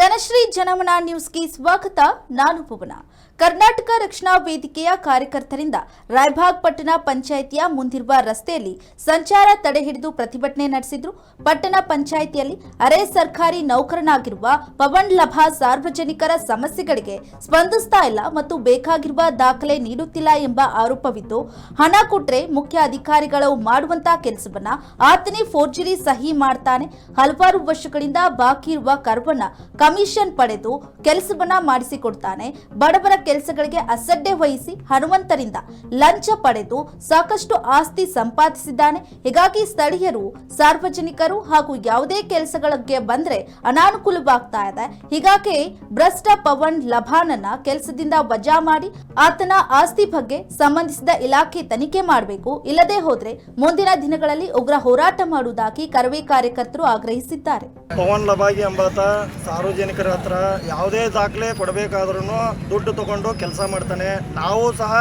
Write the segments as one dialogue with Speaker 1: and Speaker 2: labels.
Speaker 1: ಜನಶ್ರೀ ಜನಮನ ನ್ಯೂಸ್ಗೆ ಸ್ವಾಗತ. ನಾನು ಭುವನ. ಕರ್ನಾಟಕ ರಕ್ಷಣಾ ವೇದಿಕೆಯ ಕಾರ್ಯಕರ್ತರಿಂದ ರಾಯಭಾಗ್ ಪಟ್ಟಣ ಪಂಚಾಯಿತಿಯ ಮುಂದಿರುವ ರಸ್ತೆಯಲ್ಲಿ ಸಂಚಾರ ತಡೆ ಹಿಡಿದು ಪ್ರತಿಭಟನೆ ನಡೆಸಿದ್ರು. ಪಟ್ಟಣ ಪಂಚಾಯಿತಿಯಲ್ಲಿ ಅರೆ ಸರ್ಕಾರಿ ನೌಕರನಾಗಿರುವ ಪವನ್ ಲಭಾ ಸಾರ್ವಜನಿಕರ ಸಮಸ್ಯೆಗಳಿಗೆ ಸ್ಪಂದಿಸ್ತಾ ಇಲ್ಲ ಮತ್ತು ಬೇಕಾಗಿರುವ ದಾಖಲೆ ನೀಡುತ್ತಿಲ್ಲ ಎಂಬ ಆರೋಪವಿದ್ದು, ಹಣ ಕೊಟ್ರೆ ಮುಖ್ಯ ಅಧಿಕಾರಿಗಳು ಮಾಡುವಂತಹ ಕೆಲಸವನ್ನ ಆತನೇ ಫೋರ್ಜರಿ ಸಹಿ ಮಾಡ್ತಾನೆ. ಹಲವಾರು ವರ್ಷಗಳಿಂದ ಬಾಕಿ ಇರುವ ಕರ್ವನ್ನ ಕಮಿಷನ್ ಪಡೆದು ಕೆಲಸವನ್ನ ಮಾಡಿಸಿಕೊಡ್ತಾನೆ. ಬಡವರ ಕೆಲಸಗಳಿಗೆ ಅಸಡ್ಡೆ ವಹಿಸಿ ಹನುಮಂತರಿಂದ ಲಂಚ ಪಡೆದು ಸಾಕಷ್ಟು ಆಸ್ತಿ ಸಂಪಾದಿಸಿದ್ದಾನೆ. ಹೀಗಾಗಿ ಸ್ಥಳೀಯರು, ಸಾರ್ವಜನಿಕರು ಹಾಗೂ ಯಾವುದೇ ಕೆಲಸಗಳಿಗೆ ಬಂದ್ರೆ ಅನಾನುಕೂಲವಾಗ್ತಾ ಇದೆ. ಹೀಗಾಗಿ ಭ್ರಷ್ಟ ಪವನ್ ಲಭಾನನ್ನ ಕೆಲಸದಿಂದ ವಜಾ ಮಾಡಿ ಆತನ ಆಸ್ತಿ ಬಗ್ಗೆ ಸಂಬಂಧಿಸಿದ ಇಲಾಖೆ ತನಿಖೆ ಮಾಡಬೇಕು. ಇಲ್ಲದೆ ಹೋದ್ರೆ ಮುಂದಿನ ದಿನಗಳಲ್ಲಿ ಉಗ್ರ ಹೋರಾಟ ಮಾಡುವುದಾಗಿ ಕರವೇ ಕಾರ್ಯಕರ್ತರು ಆಗ್ರಹಿಸಿದ್ದಾರೆ.
Speaker 2: ಪವನ್ ಲಭಾಗಿ ಎಂಬಾತ ಸಾರ್ವಜನಿಕರ ಹತ್ರ ಯಾವುದೇ ದಾಖಲೆ ಕೊಡಬೇಕಾದ್ರೂ ದುಡ್ಡು ತಗೊಂಡು ಕೆಲಸ ಮಾಡ್ತಾನೆ. ನಾವು ಸಹ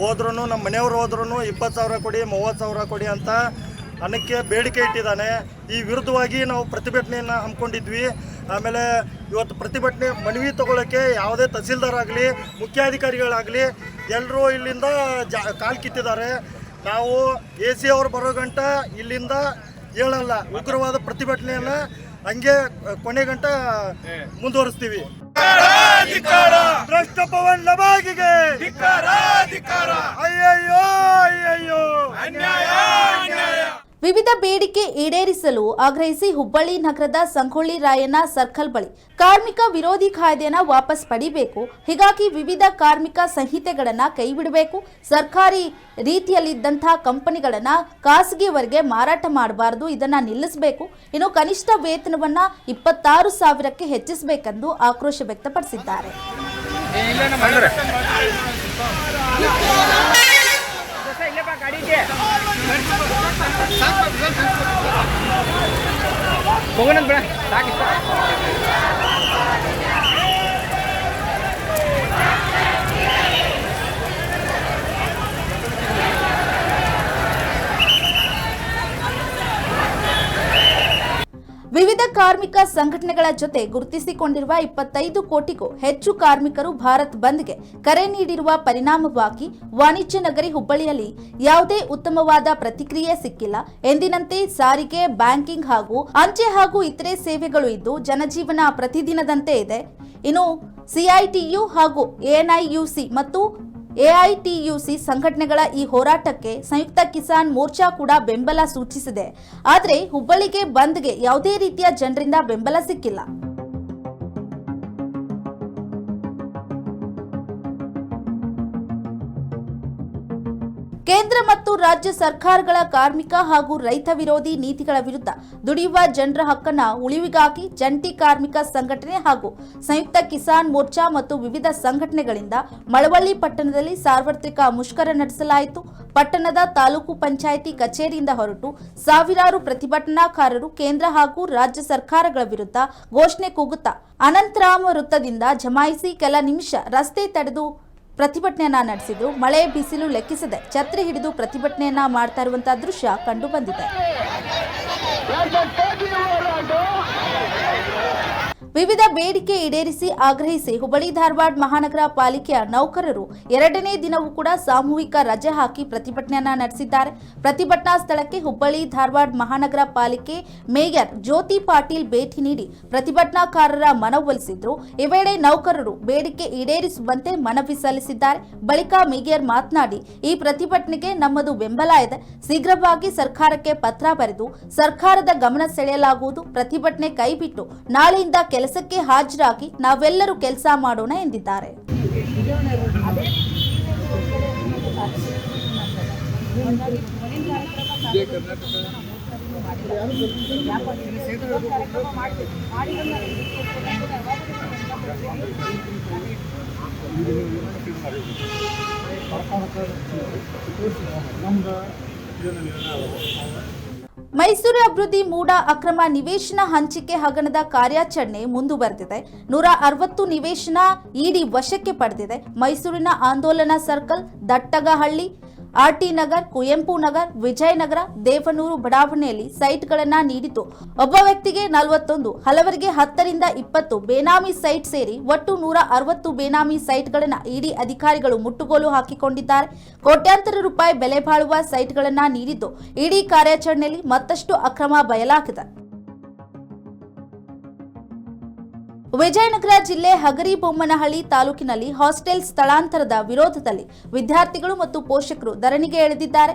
Speaker 2: ಹೋದ್ರೂ ನಮ್ಮ ಮನೆಯವರು ಹೋದ್ರೂ ಇಪ್ಪತ್ತು ಸಾವಿರ ಕೊಡಿ, ಮೂವತ್ತು ಸಾವಿರ ಕೊಡಿ ಅಂತ ಅನ್ನಕ್ಕೆ ಬೇಡಿಕೆ ಇಟ್ಟಿದ್ದಾನೆ. ಈ ವಿರುದ್ಧವಾಗಿ ನಾವು ಪ್ರತಿಭಟನೆಯನ್ನು ಹಮ್ಮಿಕೊಂಡಿದ್ವಿ. ಆಮೇಲೆ ಇವತ್ತು ಪ್ರತಿಭಟನೆ ಮನವಿ ತಗೊಳ್ಳೋಕ್ಕೆ ಯಾವುದೇ ತಹಸೀಲ್ದಾರ್ ಆಗಲಿ ಮುಖ್ಯಾಧಿಕಾರಿಗಳಾಗಲಿ ಎಲ್ಲರೂ ಇಲ್ಲಿಂದ ಜಾ, ಕಾಲು ಕಿತ್ತಿದ್ದಾರೆ. ನಾವು ಎ ಸಿ ಅವ್ರು ಬರೋ ಗಂಟ ಇಲ್ಲಿಂದ ಹೇಳಲ್ಲ. ಉಗ್ರವಾದ ಪ್ರತಿಭಟನೆಯನ್ನು ಹಂಗೆ ಕೊನೆ ಗಂಟ ಮುಂದುವರಿಸ್ತೀವಿ. ಭ್ರಷ್ಟ ಪವನ್ ಲಬಾಗಿಗೆ. ಅಯ್ಯಯ್ಯೋ ಅಯ್ಯಯ್ಯೋ.
Speaker 1: ವಿವಿಧ ಬೇಡಿಕೆ ಈಡೇರಿಸಲು ಆಗ್ರಹಿಸಿ ಹುಬ್ಬಳ್ಳಿ ನಗರದ ಸಂಗೊಳ್ಳಿ ರಾಯಣ್ಣ ಸರ್ಕಲ್ ಬಳಿ ಕಾರ್ಮಿಕ ವಿರೋಧಿ ಕಾಯ್ದೆಯನ್ನ ವಾಪಸ್ ಪಡಿಬೇಕು. ಹೀಗಾಗಿ ವಿವಿಧ ಕಾರ್ಮಿಕ ಸಂಹಿತೆಗಳನ್ನ ಕೈಬಿಡಬೇಕು. ಸರ್ಕಾರಿ ರೀತಿಯಲ್ಲಿದ್ದಂತಹ ಕಂಪನಿಗಳನ್ನ ಖಾಸಗಿಯವರಿಗೆ ಮಾರಾಟ ಮಾಡಬಾರದು, ಇದನ್ನ ನಿಲ್ಲಿಸಬೇಕು. ಇನ್ನು ಕನಿಷ್ಠ ವೇತನವನ್ನ ಇಪ್ಪತ್ತಾರು ಸಾವಿರಕ್ಕೆ ಹೆಚ್ಚಿಸಬೇಕೆಂದು ಆಕ್ರೋಶ ವ್ಯಕ್ತಪಡಿಸಿದ್ದಾರೆ.
Speaker 3: ಗಾಡಿ ಇದೆ ಹೋಗೋಣ ಬೇಡ ಸಾಕಿಷ್ಟ
Speaker 1: ವಿವಿಧ ಕಾರ್ಮಿಕ ಸಂಘಟನೆಗಳ ಜೊತೆ ಗುರುತಿಸಿಕೊಂಡಿರುವ ಇಪ್ಪತ್ತೈದು ಕೋಟಿಗೂ ಹೆಚ್ಚು ಕಾರ್ಮಿಕರು ಭಾರತ್ ಬಂದ್ಗೆ ಕರೆ ನೀಡಿರುವ ಪರಿಣಾಮವಾಗಿ ವಾಣಿಜ್ಯ ನಗರಿ ಹುಬ್ಬಳ್ಳಿಯಲ್ಲಿ ಯಾವುದೇ ಉತ್ತಮವಾದ ಪ್ರತಿಕ್ರಿಯೆ ಸಿಕ್ಕಿಲ್ಲ. ಎಂದಿನಂತೆ ಸಾರಿಗೆ, ಬ್ಯಾಂಕಿಂಗ್ ಹಾಗೂ ಅಂಚೆ ಹಾಗೂ ಇತರೆ ಸೇವೆಗಳು ಇದ್ದು ಜನಜೀವನ ಪ್ರತಿದಿನದಂತೆ ಇದೆ. ಇನ್ನು ಸಿಐಟಿಯು ಹಾಗೂ ಎನ್ಐಯುಸಿ ಮತ್ತು ಎಐಟಿಯುಸಿ ಸಂಘಟನೆಗಳ ಈ ಹೋರಾಟಕ್ಕೆ ಸಂಯುಕ್ತ ಕಿಸಾನ್ ಮೋರ್ಚಾ ಕೂಡ ಬೆಂಬಲ ಸೂಚಿಸಿದೆ. ಆದರೆ ಹುಬ್ಬಳ್ಳಿಗೆ ಬಂದ್ಗೆ ಯಾವುದೇ ರೀತಿಯ ಜನರಿಂದ ಬೆಂಬಲ ಸಿಕ್ಕಿಲ್ಲ. ಕೇಂದ್ರ ಮತ್ತು ರಾಜ್ಯ ಸರ್ಕಾರಗಳ ಕಾರ್ಮಿಕ ಹಾಗೂ ರೈತ ವಿರೋಧಿ ನೀತಿಗಳ ವಿರುದ್ಧ ದುಡಿಯುವ ಜನರ ಹಕ್ಕನ ಉಳಿವಿಗಾಗಿ ಜಂಟಿ ಕಾರ್ಮಿಕ ಸಂಘಟನೆ ಹಾಗೂ ಸಂಯುಕ್ತ ಕಿಸಾನ್ ಮೋರ್ಚಾ ಮತ್ತು ವಿವಿಧ ಸಂಘಟನೆಗಳಿಂದ ಮಳವಳ್ಳಿ ಪಟ್ಟಣದಲ್ಲಿ ಸಾರ್ವತ್ರಿಕ ಮುಷ್ಕರ ನಡೆಸಲಾಯಿತು. ಪಟ್ಟಣದ ತಾಲೂಕು ಪಂಚಾಯಿತಿ ಕಚೇರಿಯಿಂದ ಹೊರಟು ಸಾವಿರಾರು ಪ್ರತಿಭಟನಾಕಾರರು ಕೇಂದ್ರ ಹಾಗೂ ರಾಜ್ಯ ಸರ್ಕಾರಗಳ ವಿರುದ್ಧ ಘೋಷಣೆ ಕೂಗುತ್ತಾ ಅನಂತರಾಮ ವೃತ್ತದಿಂದ ಜಮಾಯಿಸಿ ಕೆಲ ನಿಮಿಷ ರಸ್ತೆ ತಡೆದು ಪ್ರತಿಭಟನೆಯನ್ನ ನಡೆಸಿದ್ರು. ಮಳೆ ಬಿಸಿಲು ಲೆಕ್ಕಿಸದೆ ಛತ್ರಿ ಹಿಡಿದು ಪ್ರತಿಭಟನೆಯನ್ನ ಮಾಡ್ತಾ ಇರುವಂತಹ ದೃಶ್ಯ ಕಂಡು ಬಂದಿದೆ. ವಿವಿಧ ಬೇಡಿಕೆ ಈಡೇರಿಸಿ ಆಗ್ರಹಿಸಿ ಹುಬ್ಬಳ್ಳಿ ಧಾರವಾಡ ಮಹಾನಗರ ಪಾಲಿಕೆಯ ನೌಕರರು ಎರಡನೇ ದಿನವೂ ಕೂಡ ಸಾಮೂಹಿಕ ರಜೆ ಹಾಕಿ ಪ್ರತಿಭಟನೆಯನ್ನ ನಡೆಸಿದ್ದಾರೆ. ಪ್ರತಿಭಟನಾ ಸ್ಥಳಕ್ಕೆ ಹುಬ್ಬಳ್ಳಿ ಧಾರವಾಡ ಮಹಾನಗರ ಪಾಲಿಕೆ ಮೇಯರ್ ಜ್ಯೋತಿ ಪಾಟೀಲ್ ಭೇಟಿ ನೀಡಿ ಪ್ರತಿಭಟನಾಕಾರರ ಮನವೊಲಿಸಿದ್ರು ಈ ವೇಳೆ ನೌಕರರು ಬೇಡಿಕೆ ಈಡೇರಿಸುವಂತೆ ಮನವಿ ಸಲ್ಲಿಸಿದ್ದಾರೆ. ಬಳಿಕ ಮೇಯರ್ ಮಾತನಾಡಿ, ಈ ಪ್ರತಿಭಟನೆಗೆ ನಮ್ಮದು ಬೆಂಬಲ ಇದೆ. ಶೀಘ್ರವಾಗಿ ಸರ್ಕಾರಕ್ಕೆ ಪತ್ರ ಬರೆದು ಸರ್ಕಾರದ ಗಮನ ಸೆಳೆಯಲಾಗುವುದು. ಪ್ರತಿಭಟನೆ ಕೈಬಿಟ್ಟು ನಾಳೆಯಿಂದ ಕೆಲಸಕ್ಕೆ ಹಾಜರಾಗಿ ನಾವೆಲ್ಲರೂ ಕೆಲಸ ಮಾಡೋಣ ಎಂದಿದ್ದಾರೆ. ಮೈಸೂರು ಅಭಿವೃದ್ಧಿ ಮೂಡ ಅಕ್ರಮ ನಿವೇಶನ ಹಂಚಿಕೆ ಹಗರಣದ ಕಾರ್ಯಾಚರಣೆ ಮುಂದುವರೆದಿದೆ. ನೂರ ಅರವತ್ತು ನಿವೇಶನ ಇಡಿ ವಶಕ್ಕೆ ಪಡೆದಿದೆ. ಮೈಸೂರಿನ ಆಂದೋಲನ ಸರ್ಕಲ್ ದಟ್ಟಗಹಳ್ಳಿ ಆರ್ಟಿ ನಗರ್, ಕುವೆಂಪು ನಗರ್, ವಿಜಯನಗರ, ದೇವನೂರು, ಬಡಾವಣೆಯಲ್ಲಿ ಸೈಟ್ಗಳನ್ನು ನೀಡಿತು ಒಬ್ಬ ವ್ಯಕ್ತಿಗೆ ನಲವತ್ತೊಂದು, ಹಲವರಿಗೆ ಹತ್ತರಿಂದ ಇಪ್ಪತ್ತು ಬೇನಾಮಿ ಸೈಟ್ ಸೇರಿ ಒಟ್ಟು ನೂರ ಅರವತ್ತು ಬೇನಾಮಿ ಸೈಟ್ಗಳನ್ನು ಇಡಿ ಅಧಿಕಾರಿಗಳು ಮುಟ್ಟುಗೋಲು ಹಾಕಿಕೊಂಡಿದ್ದಾರೆ. ಕೋಟ್ಯಾಂತರ ರೂಪಾಯಿ ಬೆಲೆ ಬಾಳುವ ಸೈಟ್ಗಳನ್ನು ನೀಡಿದ್ದು. ಇಡಿ ಕಾರ್ಯಾಚರಣೆಯಲ್ಲಿ ಮತ್ತಷ್ಟು ಅಕ್ರಮ ಬಯಲಾಗಿದೆ. ವಿಜಯನಗರ ಜಿಲ್ಲೆ ಹಗರಿ ಬೊಮ್ಮನಹಳ್ಳಿ ತಾಲೂಕಿನಲ್ಲಿ ಹಾಸ್ಟೆಲ್ ಸ್ಥಳಾಂತರದ ವಿರೋಧದಲ್ಲಿ ವಿದ್ಯಾರ್ಥಿಗಳು ಮತ್ತು ಪೋಷಕರು ಧರಣಿಗೆ ಇಳಿದಿದ್ದಾರೆ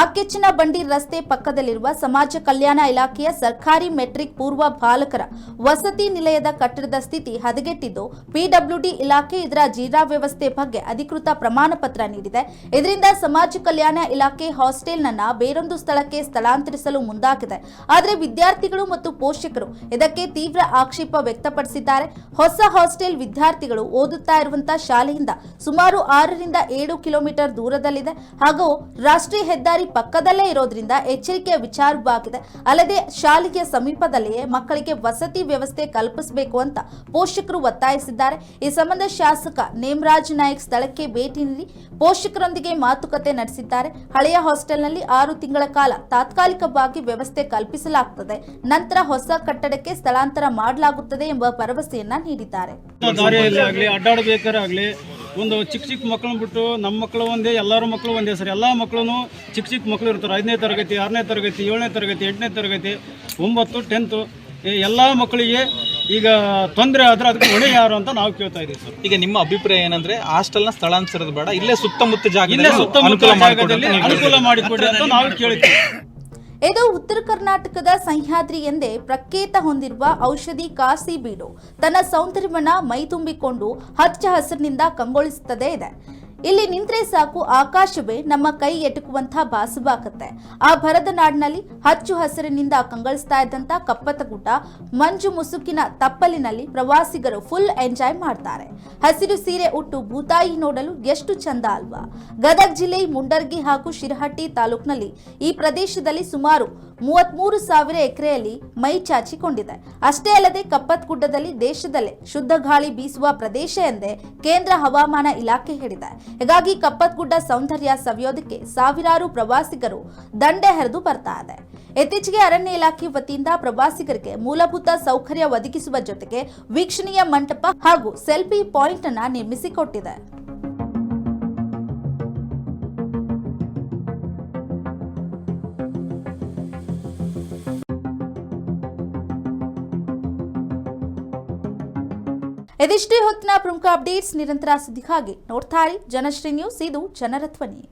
Speaker 1: ಆಕೆಚ್ಚಿನ ಬಂಡಿ ರಸ್ತೆ ಪಕ್ಕದಲ್ಲಿರುವ ಸಮಾಜ ಕಲ್ಯಾಣ ಇಲಾಖೆಯ ಸರ್ಕಾರಿ ಮೆಟ್ರಿಕ್ ಪೂರ್ವ ಬಾಲಕರ ವಸತಿ ನಿಲಯದ ಕಟ್ಟಡದ ಸ್ಥಿತಿ ಹದಗೆಟ್ಟಿದ್ದು ಪಿಡಬ್ಲ್ಯೂಡಿ ಇಲಾಖೆ ಇದರ ಜೀರಾ ವ್ಯವಸ್ಥೆ ಬಗ್ಗೆ ಅಧಿಕೃತ ಪ್ರಮಾಣ ಪತ್ರ ನೀಡಿದೆ. ಇದರಿಂದ ಸಮಾಜ ಕಲ್ಯಾಣ ಇಲಾಖೆ ಹಾಸ್ಟೆಲ್ನನ್ನ ಬೇರೊಂದು ಸ್ಥಳಕ್ಕೆ ಸ್ಥಳಾಂತರಿಸಲು ಮುಂದಾಗಿದೆ. ಆದರೆ ವಿದ್ಯಾರ್ಥಿಗಳು ಮತ್ತು ಪೋಷಕರು ಇದಕ್ಕೆ ತೀವ್ರ ಆಕ್ಷೇಪ ವ್ಯಕ್ತಪಡಿಸಿದ್ದಾರೆ. ಹೊಸ ಹಾಸ್ಟೆಲ್ ವಿದ್ಯಾರ್ಥಿಗಳು ಓದುತ್ತಾ ಇರುವಂತಹ ಶಾಲೆಯಿಂದ ಸುಮಾರು ಆರರಿಂದ ಏಳು ಕಿಲೋಮೀಟರ್ ದೂರದಲ್ಲಿದೆ. ಹಾಗೂ ರಾಷ್ಟ್ರೀಯ ಹೆದ್ದಾರಿ ಪಕ್ಕದಲ್ಲೇ ಇರೋದ್ರಿಂದ ಎಚ್ಚರಿಕೆಯ ವಿಚಾರವಾಗಿದೆ. ಅಲ್ಲದೆ ಶಾಲೆಗೆ ಸಮೀಪದಲ್ಲಿಯೇ ಮಕ್ಕಳಿಗೆ ವಸತಿ ವ್ಯವಸ್ಥೆ ಕಲ್ಪಿಸಬೇಕು ಅಂತ ಪೋಷಕರು ಒತ್ತಾಯಿಸಿದ್ದಾರೆ. ಈ ಸಂಬಂಧ ಶಾಸಕ ನೇಮರಾಜ್ ನಾಯಕ್ ಸ್ಥಳಕ್ಕೆ ಭೇಟಿ ನೀಡಿ ಪೋಷಕರೊಂದಿಗೆ ಮಾತುಕತೆ ನಡೆಸಿದ್ದಾರೆ. ಹಳೆಯ ಹಾಸ್ಟೆಲ್ನಲ್ಲಿ ಆರು ತಿಂಗಳ ಕಾಲ ತಾತ್ಕಾಲಿಕವಾಗಿ ವ್ಯವಸ್ಥೆ ಕಲ್ಪಿಸಲಾಗುತ್ತದೆ ನಂತರ ಹೊಸ ಕಟ್ಟಡಕ್ಕೆ ಸ್ಥಳಾಂತರ ಮಾಡಲಾಗುತ್ತದೆ ಎಂಬ ಭರವಸೆಯನ್ನ ನೀಡಿದ್ದಾರೆ.
Speaker 4: ಒಂದು ಚಿಕ್ಕ ಚಿಕ್ಕ ಮಕ್ಕಳನ್ನ ಬಿಟ್ಟು ನಮ್ಮ ಮಕ್ಕಳು ಒಂದೇ ಎಲ್ಲರ ಮಕ್ಕಳು ಒಂದೇ ಸರ್. ಎಲ್ಲ ಮಕ್ಕಳು ಚಿಕ್ಕ ಚಿಕ್ಕ ಮಕ್ಕಳು ಇರ್ತಾರೆ. ಐದನೇ ತರಗತಿ ಆರನೇ ತರಗತಿ ಏಳನೇ ತರಗತಿ ಎಂಟನೇ ತರಗತಿ ಒಂಬತ್ತು ಟೆಂತು ಎಲ್ಲ ಮಕ್ಕಳಿಗೆ ಈಗ ತೊಂದರೆ ಆದ್ರೆ ಅದಕ್ಕೆ ಹೊಣೆ ಯಾರು ಅಂತ ನಾವು ಕೇಳ್ತಾ ಇದ್ದೀವಿ ಸರ್.
Speaker 5: ಈಗ ನಿಮ್ಮ ಅಭಿಪ್ರಾಯ ಏನಂದ್ರೆ ಹಾಸ್ಟೆಲ್ನ ಸ್ಥಳಾಂತರದ ಬೇಡ ಇಲ್ಲೇ ಸುತ್ತಮುತ್ತ ಜಾಗ
Speaker 4: ಇಲ್ಲೇ ಸುತ್ತಮುತ್ತ ಜಾಗದಲ್ಲಿ ಅನುಕೂಲ ಮಾಡಿಕೊಡಿ ಅಂತ ನಾವು ಕೇಳ್ತೀವಿ.
Speaker 1: ಇದು ಉತ್ತರ ಕರ್ನಾಟಕದ ಸಹ್ಯಾದ್ರಿ ಎಂದೇ ಪ್ರಖ್ಯಾತ ಹೊಂದಿರುವ ಔಷಧಿ ಕಾಸಿ ಬೀಡು. ತನ್ನ ಸೌಂದರ್ಯವನ್ನ ಮೈತುಂಬಿಕೊಂಡು ಹಚ್ಚ ಹಸಿರಿನಿಂದ ಕಂಗೊಳಿಸುತ್ತದೆ ಇದೆ. ಇಲ್ಲಿ ನಿಂತ್ರೆ ಸಾಕು ಆಕಾಶವೇ ನಮ್ಮ ಕೈ ಎಟುಕುವಂತಹ ಭಾಸವಾಗುತ್ತೆ ಆ ಭರದ ನಾಡಿನಲ್ಲಿ ಹಚ್ಚು ಹಸಿರಿನಿಂದ ಕಂಗಳಿಸ್ತಾ ಇದ್ದಂತ ಕಪ್ಪತಗುಡ್ಡ ಮಂಜು ಮುಸುಕಿನ ತಪ್ಪಲಿನಲ್ಲಿ ಪ್ರವಾಸಿಗರು ಫುಲ್ ಎಂಜಾಯ್ ಮಾಡ್ತಾರೆ. ಹಸಿರು ಸೀರೆ ಉಟ್ಟು ಭೂತಾಯಿ ನೋಡಲು ಎಷ್ಟು ಚಂದ ಅಲ್ವಾ. ಗದಗ ಜಿಲ್ಲೆ ಮುಂಡರ್ಗಿ ಹಾಗೂ ಶಿರಹಟ್ಟಿ ತಾಲೂಕಿನಲ್ಲಿ ಈ ಪ್ರದೇಶದಲ್ಲಿ ಸುಮಾರು ಮೂವತ್ಮೂರು ಸಾವಿರ ಎಕರೆಯಲ್ಲಿ ಮೈ ಚಾಚಿಕೊಂಡಿದೆ. ಅಷ್ಟೇ ಅಲ್ಲದೆ ಕಪ್ಪತ್ ಗುಡ್ಡದಲ್ಲಿ ದೇಶದಲ್ಲೇ ಶುದ್ಧ ಗಾಳಿ ಬೀಸುವ ಪ್ರದೇಶ ಎಂದೇ ಕೇಂದ್ರ ಹವಾಮಾನ ಇಲಾಖೆ ಹೇಳಿದೆ. ಹೀಗಾಗಿ ಕಪ್ಪತ್ ಗುಡ್ಡ ಸೌಂದರ್ಯ ಸವಿಯೋದಕ್ಕೆ ಸಾವಿರಾರು ಪ್ರವಾಸಿಗರು ದಂಡೆ ಹರಿದು ಬರ್ತಾ ಇದೆ. ಇತ್ತೀಚೆಗೆ ಅರಣ್ಯ ಇಲಾಖೆ ವತಿಯಿಂದ ಪ್ರವಾಸಿಗರಿಗೆ ಮೂಲಭೂತ ಸೌಕರ್ಯ ಒದಗಿಸುವ ಜೊತೆಗೆ ವೀಕ್ಷಣೀಯ ಮಂಟಪ ಹಾಗೂ ಸೆಲ್ಫಿ ಪಾಯಿಂಟ್ ಅನ್ನ ನಿರ್ಮಿಸಿಕೊಟ್ಟಿದೆ. ಇದಿಷ್ಟೇ ಹೊತ್ತಿನ ಪ್ರಮುಖ ಅಪ್ಡೇಟ್ಸ್ ನಿರಂತರ ಸುದ್ದಿಗಾಗಿ ನೋಡ್ತಾ ಜನಶ್ರೀ ನ್ಯೂಸ್ ಇದು ಜನರ ಧ್ವನಿ.